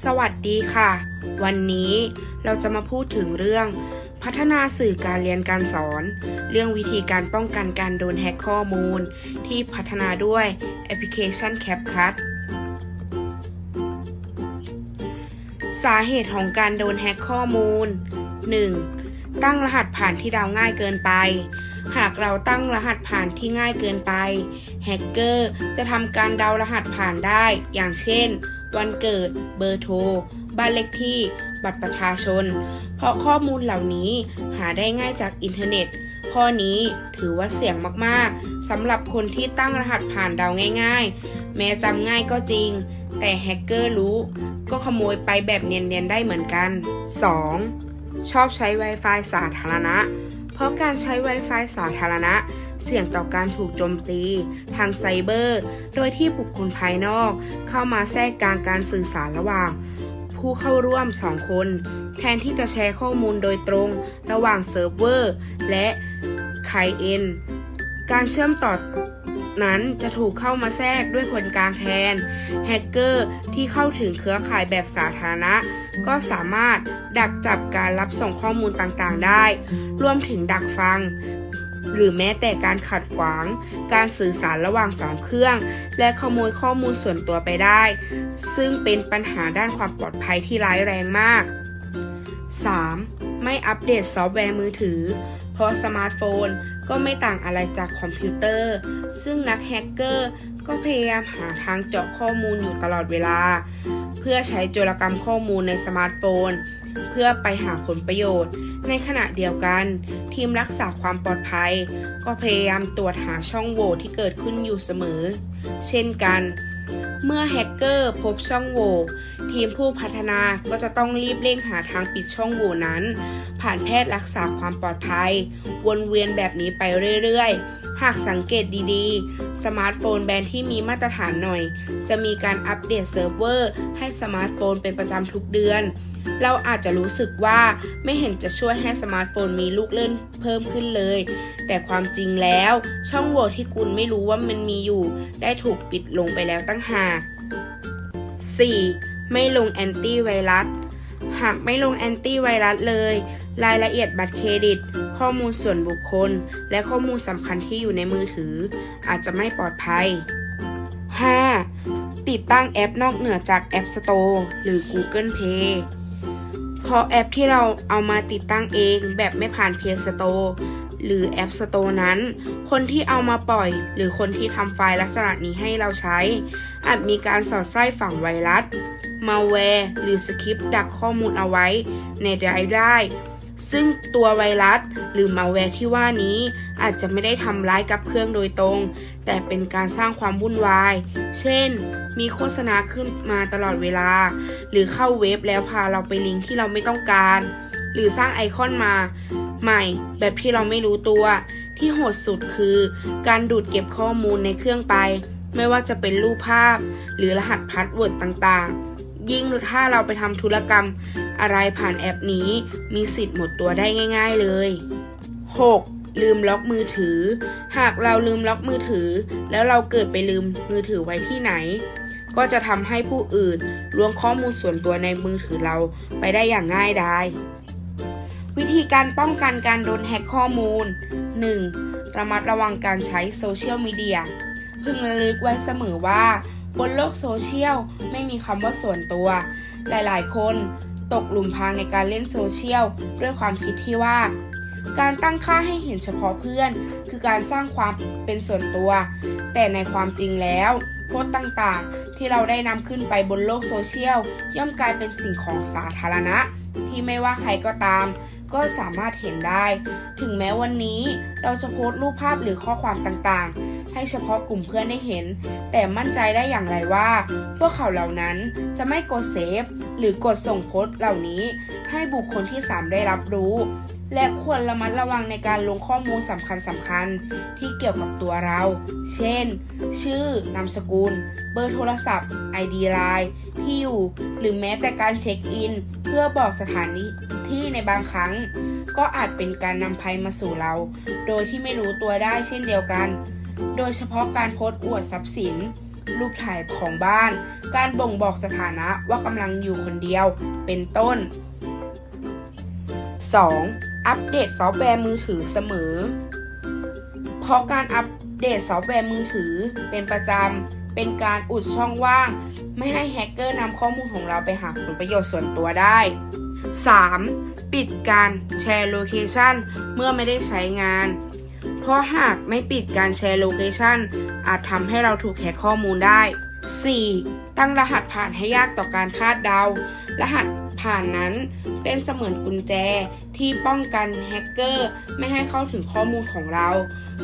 สวัสดีค่ะ วันนี้เราจะมาพูดถึงเรื่อง พัฒนาสื่อการเรียนการสอน เรื่องวิธีการป้องกันการโดนแฮกข้อมูล ที่พัฒนาด้วยแอปพลิเคชัน CapCut สาเหตุของการโดนแฮกข้อมูล 1. ตั้งรหัสผ่านที่เดาง่ายเกินไป หากเราตั้งรหัสผ่านที่ง่ายเกินไป แฮกเกอร์จะทำการเดารหัสผ่านได้ อย่างเช่น วันเกิด เบอร์โทร บ้านเลขที่ บัตรประชาชน เพราะข้อมูลเหล่านี้หาได้ง่ายจากอินเทอร์เน็ต ข้อนี้ถือว่าเสี่ยงมากๆสำหรับคนที่ตั้งรหัสผ่านเดาง่าย ๆ แม้จำง่ายก็จริง แต่แฮกเกอร์รู้ ก็ขโมยไปแบบเนียนๆได้เหมือนกัน 2. ชอบใช้ Wi-Fi สาธารณะ เพราะการใช้ Wi-Fi สาธารณะ เสี่ยงต่อการถูกโจมตี ทางไซเบอร์ โดยที่บุคคลภายนอก เข้ามาแทรกกลางการสื่อสารระหว่าง ผู้เข้าร่วม 2 คน แทนที่จะแชร์ข้อมูลโดยตรงระหว่างเซิร์ฟเวอร์ และไคลเอนต์การเชื่อมต่อนั้นจะถูกเข้ามาแทรกด้วยคนกลางแทน แฮกเกอร์ที่เข้าถึงเครือข่ายแบบสาธารณะ ก็สามารถดักจับการรับส่งข้อมูลต่างๆได้ รวมถึงดักฟัง หรือแม้แต่การขัดขวาง การสื่อสารระหว่างสองเครื่อง และขโมยข้อมูลส่วนตัวไปได้ ซึ่งเป็นปัญหาด้านความปลอดภัยที่ร้ายแรงมาก 3. ไม่อัปเดตซอฟต์แวร์มือถือ เพราะสมาร์ทโฟนก็ไม่ต่างอะไรจากคอมพิวเตอร์ ซึ่งนักแฮกเกอร์ก็พยายามหาทางเจาะข้อมูลอยู่ตลอดเวลา เพื่อใช้โจรกรรมข้อมูลในสมาร์ทโฟน เพื่อไปหาผลประโยชน์ ในขณะเดียวกัน ทีมรักษาความปลอดภัย ก็พยายามตรวจหาช่องโหว่ที่เกิดขึ้นอยู่เสมอ เช่นกัน เมื่อแฮกเกอร์พบช่องโหว่ทีมผู้พัฒนาก็จะต้องรีบเร่งหาทางปิดช่องโหว่นั้น ผ่านแพทย์รักษาความปลอดภัย วนเวียนแบบนี้ไปเรื่อย ๆ หากสังเกตดีๆ สมาร์ทโฟนแบรนด์ที่มีมาตรฐานหน่อย จะมีการอัปเดตเซิร์ฟเวอร์ให้สมาร์ทโฟนเป็นประจำทุกเดือน เราอาจจะรู้สึกว่าไม่เห็นจะช่วยให้สมาร์ทโฟนมีลูกเล่นเพิ่มขึ้นเลย แต่ความจริงแล้ว ช่องโหว่ที่คุณไม่รู้ว่ามันมีอยู่ ได้ถูกปิดลงไปแล้วตั้งหาก 4. ไม่ลงแอนตี้ไวรัสหากไม่ลงแอนตี้ไวรัสเลย รายละเอียดบัตรเครดิต ข้อมูลส่วนบุคคล และข้อมูลสำคัญที่อยู่ในมือถือ อาจจะไม่ปลอดภัย 5. ติดตั้งแอปนอกเหนือจาก App Store หรือ Google Play เพราะแอปที่เราเอามาติดตั้งเองแบบไม่ผ่าน Play Store หรือ App Store นั้น คนที่เอามาปล่อย หรือคนที่ทำไฟล์ลักษณะนี้ให้เราใช้ อาจมีการสอดไส้ฝังไวรัสมาแวร์หรือสคริปต์ดักข้อมูลเอาไว้ในไดรฟ์ได้ ซึ่งตัวไวรัสหรือมาแวร์ที่ว่านี้อาจจะไม่ได้ทำร้ายกับเครื่องโดยตรง แต่เป็นการสร้างความวุ่นวาย เช่น มีโฆษณาขึ้นมาตลอดเวลา หรือเข้าเว็บแล้วพาเราไปลิงก์ที่เราไม่ต้องการ หรือสร้างไอคอนมา ใหม่แบบที่เราไม่รู้ตัว ที่โหดสุดคือ การดูดเก็บข้อมูลในเครื่องไป ไม่ว่าจะเป็นรูปภาพ หรือรหัสพาสเวิร์ดต่างๆ ยิ่งถ้าเราไปทำธุรกรรมอะไรผ่านแอปนี้ มีสิทธิ์หมดตัวได้ง่าย ๆเลย 6. ลืมล็อกมือถือ หากเราลืมล็อกมือถือ แล้วเราเกิดไปลืมมือถือไว้ที่ไหน ก็จะทำให้ผู้อื่นล้วงข้อมูลส่วนตัวในมือถือเราไปได้อย่างง่ายดายวิธีการป้องกันการโดนแฮ็กข้อมูล 1. ระมัดระวังการใช้โซเชียลมีเดีย พึงระลึกไว้เสมอว่า บนโลกโซเชียลไม่มีคำว่าส่วนตัว หลายๆ คนตกหลุมพรางในการเล่นโซเชียลด้วยความคิดที่ว่า การตั้งค่าให้เห็นเฉพาะเพื่อน คือการสร้างความเป็นส่วนตัว แต่ในความจริงแล้วโพสต์ต่างๆ ที่เราได้นำขึ้นไปบนโลกโซเชียล ย่อมกลายเป็นสิ่งของสาธารณะ ที่ไม่ว่าใครก็ตาม ก็สามารถเห็นได้ ถึงแม้วันนี้เราจะโพสต์รูปภาพหรือข้อความต่างๆให้เฉพาะกลุ่มเพื่อนได้เห็น แต่มั่นใจได้อย่างไรว่า พวกเขาเหล่านั้นจะไม่กดเซฟ หรือกดส่งโพสต์เหล่านี้ ให้บุคคลที่ 3 ได้รับรู้ และควรระมัดระวังในการลงข้อมูลสำคัญสำคัญที่เกี่ยวกับตัวเรา เช่น ชื่อ นามสกุล เบอร์โทรศัพท์ ID ไลน์ที่อยู่ หรือแม้แต่การเช็คอิน เพื่อบอกสถานที่ในบางครั้ง ก็อาจเป็นการนำภัยมาสู่เรา โดยที่ไม่รู้ตัวได้เช่นเดียวกัน โดยเฉพาะการโพสต์อวดทรัพย์สิน รูปถ่ายของบ้าน การบ่งบอกสถานะว่ากำลังอยู่คนเดียว เป็นต้น 2. อัปเดตซอฟต์แวร์มือถือเสมอ เพราะการอัปเดตซอฟต์แวร์มือถือเป็นประจำ เป็นการอุดช่องว่าง ไม่ให้แฮกเกอร์นำข้อมูลของเราไปหาผลประโยชน์ส่วนตัวได้ 3. ปิดการแชร์โลเคชันเมื่อไม่ได้ใช้งาน เพราะหากไม่ปิดการแชร์โลเคชันอาจทำให้เราถูกแฮกข้อมูลได้ 4. ตั้งรหัสผ่านให้ยากต่อการคาดเดา รหัส ผ่านนั้นเป็นเสมือนกุญแจที่ป้องกันแฮกเกอร์ไม่ให้เข้าถึงข้อมูลของเรา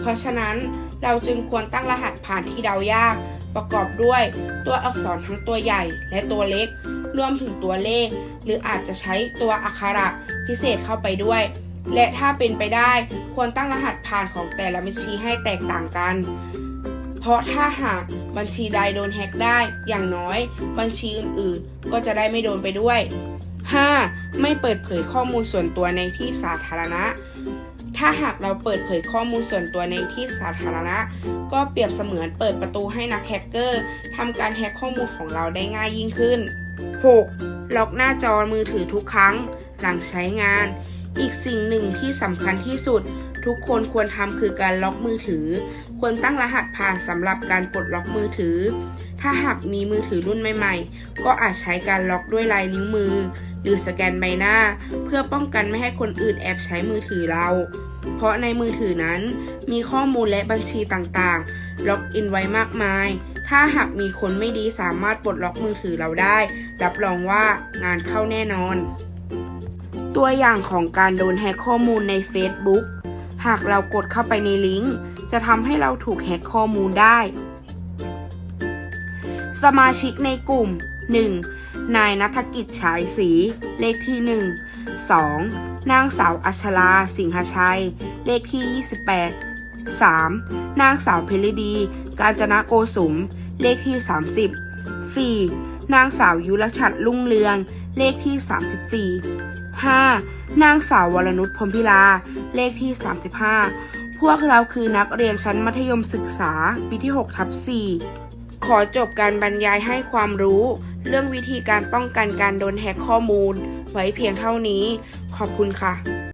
เพราะฉะนั้นเราจึงควรตั้งรหัสผ่านที่เดายาก ประกอบด้วยตัวอักษรทั้งตัวใหญ่และตัวเล็ก รวมถึงตัวเลข หรืออาจจะใช้ตัวอักขระพิเศษเข้าไปด้วย และถ้าเป็นไปได้ควรตั้งรหัสผ่านของแต่ละบัญชีให้แตกต่างกันเพราะถ้าหากบัญชีใดโดนแฮ็กได้อย่างน้อย บัญชีอื่นๆ ก็จะได้ไม่โดนไปด้วย 5. ไม่เปิดเผยข้อมูลส่วนตัวในที่สาธารณะ ถ้าหากเราเปิดเผยข้อมูลส่วนตัวในที่สาธารณะ ก็เปรียบเสมือนเปิดประตูให้นักแฮกเกอร์ทำการแฮกข้อมูลของเราได้ง่ายยิ่งขึ้น 6. ล็อกหน้าจอมือถือทุกครั้ง หลังใช้งาน อีกสิ่งหนึ่งที่สำคัญที่สุด ทุกคนควรทำคือการล็อกมือถือ ควรตั้งรหัสผ่านสำหรับการปลดล็อกมือถือ ถ้าหากมีมือถือรุ่นใหม่ ๆ ก็อาจใช้การล็อกด้วยลายนิ้วมือ หรือสแกนใบหน้า เพื่อป้องกันไม่ให้คนอื่นแอบใช้มือถือเรา เพราะในมือถือนั้นมีข้อมูลและบัญชีต่างๆ ล็อกอินไว้มากมาย ถ้าหากมีคนไม่ดีสามารถปลดล็อกมือถือเราได้ รับรองว่างานเข้าแน่นอน ตัวอย่างของการโดนแฮกข้อมูลใน Facebook หากเรากดเข้าไปในลิงก์จะทำให้เราถูกแฮกข้อมูลได้ สมาชิกในกลุ่ม 1. นายนัฐกิจฉายศรีเลขที่ 1 2. นางสาวอัชราสิงหชัย เลขที่ 28 3. นางสาวเพลิดี กาญจนะโกสุม เลขที่ 30 4. นางสาวยุรชัดลุ่งเรือง เลขที่ 34 5. นางสาววรนุชพรมพิลา เลขที่ 35 พวกเราคือนักเรียนชั้นมัธยมศึกษาปีที่6ทับ4ขอจบการบรรยายให้ความรู้ เรื่องวิธีการป้องกันการโดนแฮกข้อมูล ไว้เพียงเท่านี้ ขอบคุณค่ะ